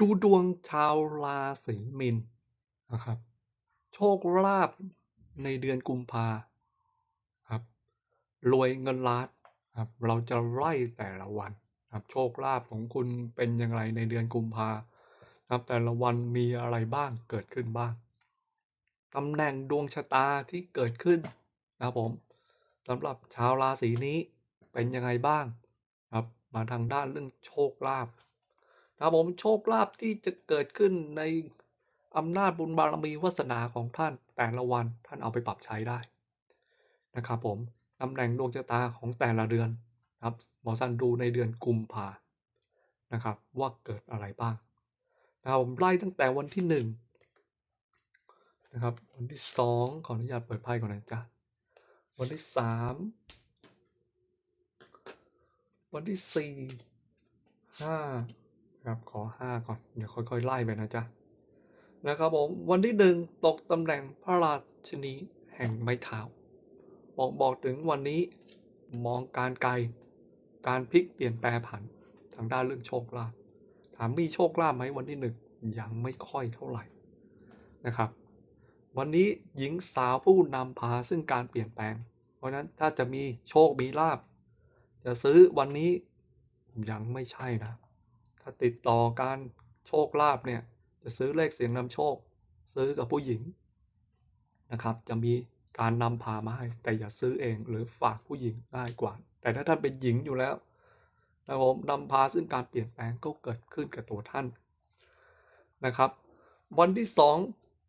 ดูดวงชาวราศีมีนนะครับ โชคลาภในเดือนกุมภาครับรวยเงินล้านครับเราจะไล่แต่ละวันครับโชคลาภของคุณเป็นอย่างไรในเดือนกุมภาครับแต่ละวันมีอะไรบ้างเกิดขึ้นบ้างตำแหน่งดวงชะตาที่เกิดขึ้นนะครับผมสำหรับชาวราศีนี้เป็นยังไงบ้างครับมาทางด้านเรื่องโชคลาภ ครับผมโชคลาภที่จะเกิดขึ้นในอำนาจบุญบารมีวาสนาของท่านแต่ละวันท่านเอาไปปรับใช้ได้นะครับผมตำแหน่งดวงชะตาของแต่ละเดือนครับหมอสันดูในเดือนกุมภานะครับว่าเกิดอะไรบ้างนะครับผมไล่ตั้งแต่วันที่หนึ่งนะครับวันที่สองขออนุญาตเปิดไพ่ก่อนนะจ๊ะวันที่สามวันที่สี่ห้า ครับขอห้าก่อน เดี๋ยวค่อยๆ ไล่ไปนะจ๊ะ นะครับผมวันที่หนึ่งตกตำแหน่งพระราชนีแห่งไม้เท้าบอกบอกถึงวันนี้มองการไกล การพลิกเปลี่ยนแปลผันทางด้านเรื่องโชคลาภถามมีโชคลาภไหมวันที่หนึ่งยังไม่ค่อยเท่าไหร่นะครับ วันนี้หญิงสาวผู้นำพาซึ่งการเปลี่ยนแปลง เพราะฉะนั้นถ้าจะมีโชคมีลาบจะซื้อวันนี้ยังไม่ใช่นะ ถ้าติดต่อการโชคลาภเนี่ยจะซื้อเลขเสียงนำโชค ซื้อกับผู้หญิงนะครับ จะมีการนำพามาให้แต่อย่าซื้อเองหรือฝากผู้หญิงง่ายกว่า แต่ถ้าท่านเป็นหญิงอยู่แล้วนะผมนำพาซึ่งการเปลี่ยนแปลงก็เกิดขึ้นกับตัวท่านนะครับ วันที่สอง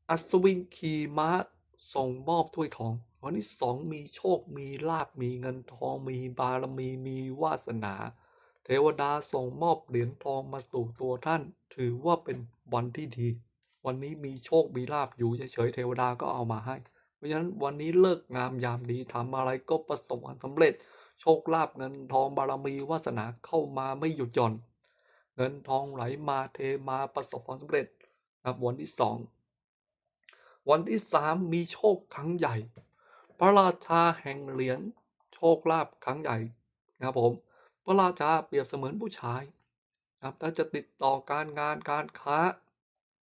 อัศวินขี่ม้าส่งมอบถ้วยทอง วันที่สองมีโชคมีลาบมีเงินทองมีบารมีมีวาสนา เทวดาส่งมอบเหรียญทองมาสู่ตัวท่าน ถือว่าเป็นวันที่ดี วันนี้มีโชคมีลาบอยู่เฉยๆเทวดาก็เอามาให้ เพราะฉะนั้นวันนี้เลิกงามยามดีทำอะไรก็ประสบความสำเร็จ โชคลาภเงินทองบารมีวาสนาเข้ามาไม่หยุดหย่อน เงินทองไหลมาเทมาประสบความสำเร็จนะวันที่สองวันที่สามมีโชคครั้งใหญ่ พระราชาแห่งเหรียญโชคลาภครั้งใหญ่นะครับผม พระราชาเปรียบเสมือนผู้ชายนะครับถ้าจะติดต่อการงานการค้า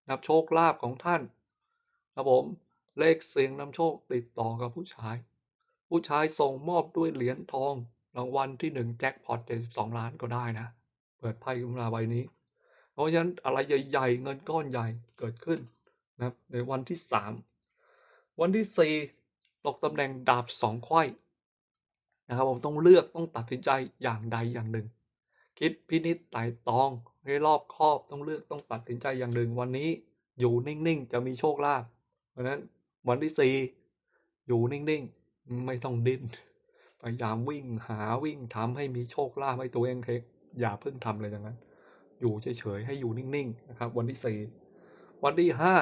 นะครับโชคลาภของท่านนะครับผมเลขเสียงนำโชคติดต่อกับผู้ชาย ผู้ชายส่งมอบด้วยเหรียญทองรางวัลที่หนึ่งแจ็คพอตเจ็ดสิบสองล้านก็ได้นะ เปิดไพ่ขึ้นมาใบนี้ เพราะฉะนั้นอะไรใหญ่ ๆ เงินก้อนใหญ่เกิดขึ้นนะในวันที่สามวันที่สี่ตกตำแหน่งดาบสองไขว้ นะครับผมต้องเลือกต้องตัดสินใจอย่างใดอย่างหนึ่ง คิดพินิจไต่ตองให้รอบคอบต้องเลือกต้องตัดสินใจอย่างหนึ่ง วันนี้อยู่นิ่งๆจะมีโชคลาภเพราะฉะนั้นวันที่สี่อยู่นิ่งๆไม่ต้องดิ้นพยายามวิ่งหาวิ่งทำให้มีโชคลาภให้ตัวเองเทคอย่าเพิ่งทำเลยอย่างนั้น อยู่เฉยๆให้อยู่นิ่งๆนะครับ วันที่สี่วันที่ห้า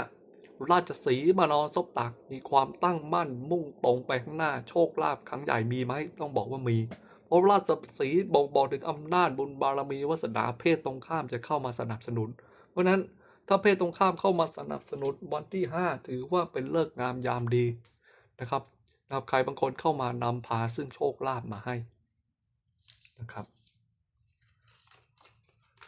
ราชสีมานอนซบตัก มีความตั้งมั่นมุ่งตรงไปข้างหน้าโชคลาภครั้งใหญ่มีไหมต้องบอกว่ามีเพราะราชสีบ่งบอกถึงอำนาจบุญบารมีวาสนาเพศตรงข้ามจะเข้ามาสนับสนุน เพราะฉะนั้นถ้าเพศตรงข้ามเข้ามาสนับสนุนวันที่ 5 ถือว่าเป็นเลิกงามยามดีนะครับนะครับใครบางคนเข้ามานำพาซึ่งโชคลาภมาให้นะครับ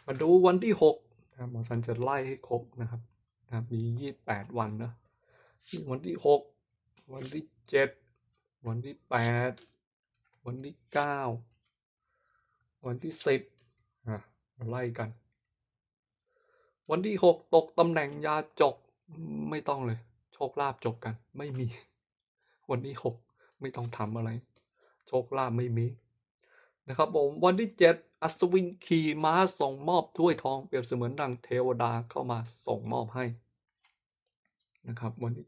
มาดูวันที่6นะหมอสันจะไล่ให้ครบนะครับ นะครับ มี28วันนะวันที่6วันที่7วันที่8วันที่9วันที่10อะไล่กัน วันที่6ตกตำแหน่งยาจกไม่ต้องเลย โชคลาภจบกัน ไม่มี วันที่6ไม่ต้องทำอะไร โชคลาภไม่มีนะครับผมวันที่ 7 อัศวินขี่ม้าส่งมอบถ้วยทองเปรียบเสมือนดังเทวดาเข้ามาส่งมอบให้ นะครับ วันที่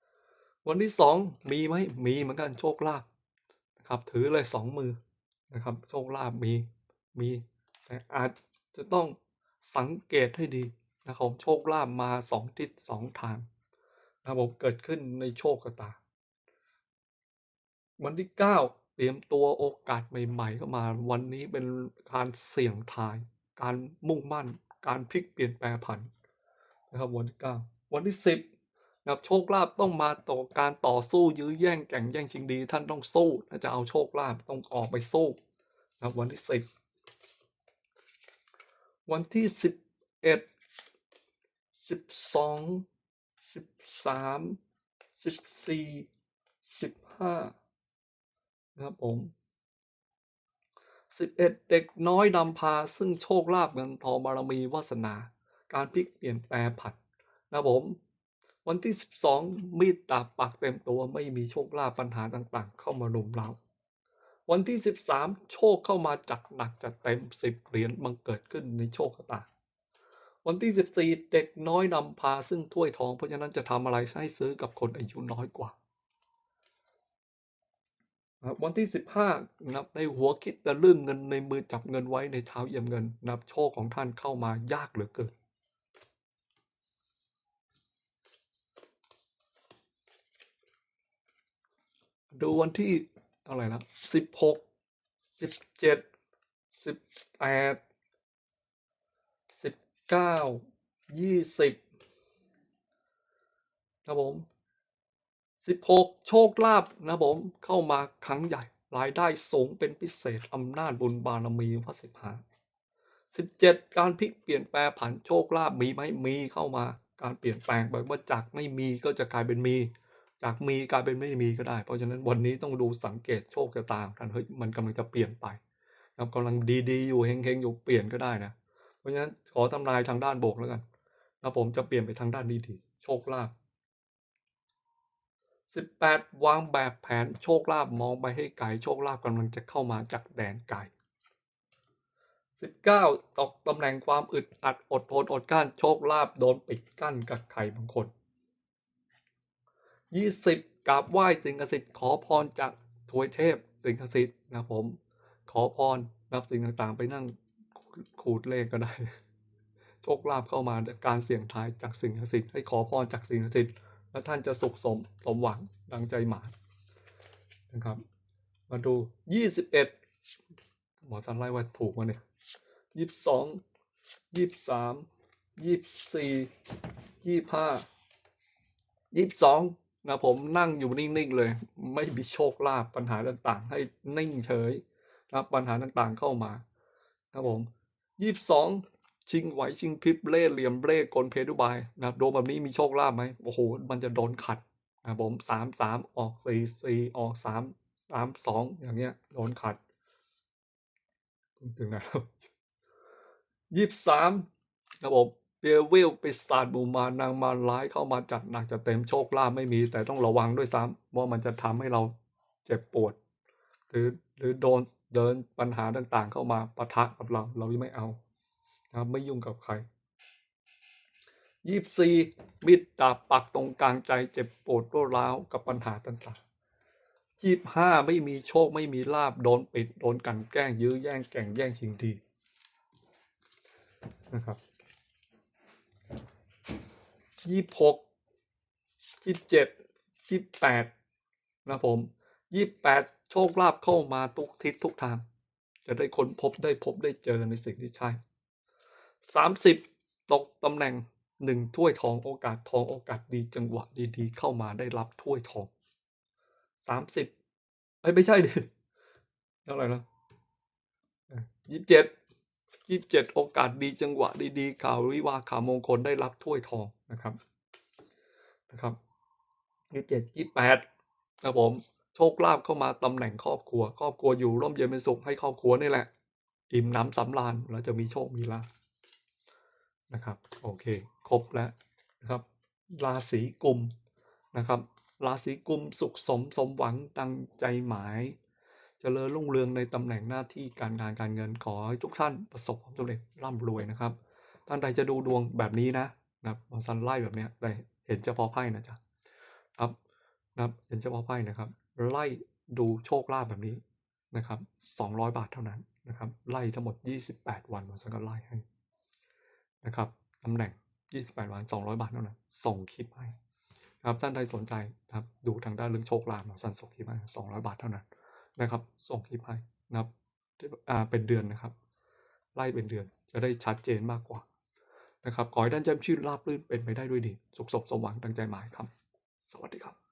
7วันที่2มีไหมมีเหมือนกันโชคลาภนะครับ ถือเลยสองมือนะครับ โชคลาภมีมีแต่อาจจะต้องสังเกตให้ดีนะครับโชคลาภมาสองทิศสองทางนะครับผมเกิดขึ้นในโชคชะตา วันที่9เตรียมตัวโอกาสใหม่ ๆ เข้ามา วันนี้เป็นการเสี่ยงทาย การมุ่งมั่น การพลิกเปลี่ยนแปลผันนะครับวันที่9วันที่10 นะครับโชคลาภต้องมาต่อการต่อสู้ยื้อแย่งแข่งแย่งชิงดี ท่านต้องสู้ถ้าจะเอาโชคลาภต้องออกไปสู้นะครับวันที่10วันที่11สิบสองสิบสามสิบสี่สิบห้านะครับผมสิบเอ็ดเด็กน้อยนำพาซึ่งโชคลาภเงินทองบารมีวาสนา การพลิกเปลี่ยนแปลผันนะครับผม วันที่สิบสองมีดดาบปักเต็มตัวไม่มีโชคลาภปัญหาต่างๆ เข้ามารุมเราวันที่สิบสามโชคเข้ามาจัดหนักจัดเต็มสิบเหรียญบังเกิดขึ้นในโชคชะตา วันที่สิบสี่เด็กน้อยนำพาซึ่งถ้วยทองเพราะฉะนั้นจะทำอะไรให้ซื้อกับคนอายุน้อยกว่า วันที่สิบห้านับในหัวคิดแต่เรื่องเงินในมือจับเงินไว้ในเท้าเยี่ยมเงินนับโชคของท่านเข้ามายากเหลือเกิน ดูวันที่เท่าไหร่ละสิบหกสิบเจ็ดสิบแปดสิบเก้ายี่สิบครับผมสิบหกโชคลาภนะผมเข้ามาครั้งใหญ่รายได้สูงเป็นพิเศษอำนาจบุญบารมีพระสิบหาสิบเจ็ดการพลิกเปลี่ยนแปลผันโชคลาภมีไหมมีเข้ามา การเปลี่ยนแปลงแบบว่าจากไม่มีก็จะกลายเป็นมี จากมีกลายเป็นไม่มีก็ได้ เพราะฉะนั้นวันนี้ต้องดูสังเกตโชคชะตางท่านเฮ้ยมันกำลังจะเปลี่ยนไปนะครับกำลังดีๆอยู่เฮงๆอยู่เปลี่ยนก็ได้นะ เพราะฉะนั้นขอทำนายทางด้านบวกแล้วกันนะผมจะเปลี่ยนไปทางด้านดีๆโชคลาภสิบแปดวางแบบแผนโชคลาภมองไปให้ไกลโชคลาภกำลังจะเข้ามาจากแดนไกลสิบเก้าตกตำแหน่งความอึดอัดอดทนอดกั้นโชคลาภโดนปิดกั้นกับใครบางคน 20กราบไหว้สิงค์สิทธิ์ขอพรจากถวยเทพสิงค์สิทธิ์นะผม ขอพรนับสิ่งต่างๆ ไปนั่งขูดเลขก็ได้โชคลาภเข้ามาการเสี่ยงทายจากสิ่งค์สิทธิ์ให้ขอพรจากสิ่งค์สิทธิ์แล้วท่านจะสุขสมสมหวังดังใจหมายนะครับ มาดู 21 หมอสันไล่ว่าถูกมาเนี่ย22 23 24 25 22 นะผมนั่งอยู่นิ่งๆเลย ไม่มีโชคลาภปัญหาต่างๆ ให้นิ่งเฉยนะปัญหาต่างๆเข้ามาครับผมยี่สิบสองชิงไหวชิงพริบเล่เหลี่ยมเล่กลเพดุบายนะโดนแบบนี้มีโชคลาภไหมโอ้โหมันจะโดนขัดนะผมสามสามออกสี่สี่ออกสามสามสองอย่างเงี้ยโดนขัดถึงไหนแล้วยี่สิบสามครับผม เปียวิลปิศาจบูมานางมาร้ายเข้ามาจัดหนักจะเต็มโชคลาภไม่มี แต่ต้องระวังด้วยซ้ำว่ามันจะทำให้เราเจ็บปวด หรือหรือโดนเดินปัญหาต่างๆ เข้ามาปะทะกับเราเราไม่เอานะครับไม่ยุ่งกับใครยี่สี่มิดดาบปักตรงกลางใจเจ็บปวดรวดร้าวกับปัญหาต่างๆยี่ห้าไม่มีโชคไม่มีลาบโดนปิด โดนกันแกล้งยื้อแย่งแก่งแย่งชิงดีนะครับ ยี่หกยี่เจ็ดยี่แปดนะผมยี่แปดโชคลาภเข้ามาทุกทิศทุกทาง จะได้ค้นพบได้พบได้เจอในสิ่งที่ใช่สามสิบตกตำแหน่งหนึ่งถ้วยทองโอกาสทองโอกาสดีจังหวะดีๆ เข้ามาได้รับถ้วยทองสามสิบไอ้ยไม่ใช่ดิเท่าไหร่นะยี่สิบเจ็ด ยี่สิบเจ็ดโอกาสดีจังหวะดีๆ ข่าววิวาข่าวมงคลได้รับถ้วยทองนะครับนะครับยี่สิบเจ็ดยี่สิบแปดครับผมโชคลาภเข้ามาตำแหน่งครอบครัว ครอบครัวอยู่ร่มเย็นเป็นสุขให้ครอบครัวนี่แหละ อิ่มน้ำสำราญแล้วจะมีโชคมีลาภนะครับ โอเค ครบแล้วนะครับ ราศีกุมนะครับ ราศีกุมสุขสมสมหวังดังใจหมาย เจริญรุ่งเรืองในตำแหน่งหน้าที่การงานการเงินขอให้ทุกท่านประสบความสำเร็จร่ำรวยนะครับ ท่านใดจะดูดวงแบบนี้นะนะครับซันไล่แบบเนี้ยแต่เห็นเฉพาะไพ่นะจ๊ะครับนะครับเห็นเฉพาะไพ่นะครับ ไล่ดูโชคลาภแบบนี้นะครับสองร้อยบาทเท่านั้นนะครับไล่ทั้งหมดยี่สิบแปดวันมาซันก็ไล่ให้นะครับตำแหน่งยี่สิบแปดวันสองร้อยบาทเท่านั้นส่งคลิปให้ครับท่านใดสนใจนะครับดูทางด้านเรื่องโชคลาภมาซันส่งคลิปให้สองร้อยบาทเท่านั้น นะครับ ส่งคลิปให้นะครับอ่าเป็นเดือนนะครับ ไล่เป็นเดือนจะได้ชัดเจนมากกว่านะครับขอให้ท่านแจ่มชื่นราบรื่นเป็นไปได้ด้วยดี สุขสบสมหวังดังใจหมายครับ สวัสดีครับ